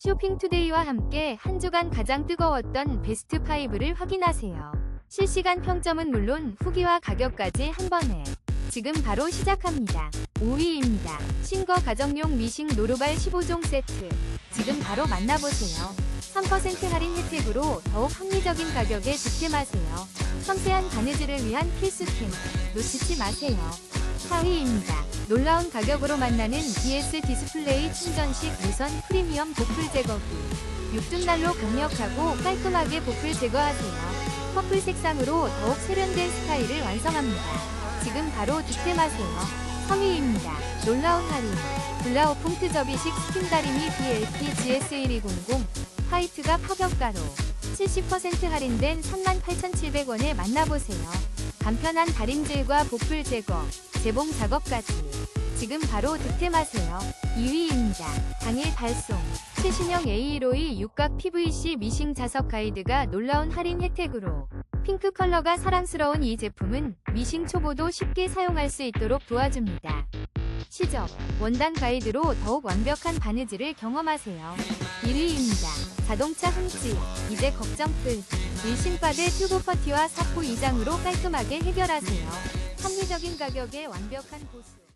쇼핑투데이와 함께 한 주간 가장 뜨거웠던 베스트 5를 확인하세요. 실시간 평점은 물론 후기와 가격까지 한 번에 지금 바로 시작합니다. 5위입니다. 신거 가정용 미싱 노루발 15종 세트. 지금 바로 만나보세요. 3% 할인 혜택으로 더욱 합리적인 가격에 득템하세요. 섬세한 바느질을 위한 필수템. 놓치지 마세요. 4위입니다. 놀라운 가격으로 만나는 DS 디스플레이 충전식 무선 프리미엄 보풀 제거기. 6분날로 강력하고 깔끔하게 보풀 제거하세요. 퍼플 색상으로 더욱 세련된 스타일을 완성합니다. 지금 바로 득템하세요. 3위입니다. 놀라운 할인. 블라우 퐁트 접이식 스팀 다리미 BLP GS1200 화이트가 파격가로 70% 할인된 38,700원에 만나보세요. 간편한 다림질과 보풀 제거, 재봉 작업까지 지금 바로 득템하세요. 2위입니다. 당일 발송 최신형 A152 육각 PVC 미싱 자석 가이드가 놀라운 할인 혜택으로 핑크 컬러가 사랑스러운 이 제품은 미싱 초보도 쉽게 사용할 수 있도록 도와줍니다. 시적, 원단 가이드로 더욱 완벽한 바느질을 경험하세요. 1위입니다. 자동차 흠집, 이제 걱정 끝. 일신바드 튜브 퍼티와 사포 2장으로 깔끔하게 해결하세요. 합리적인 가격에 완벽한 보수.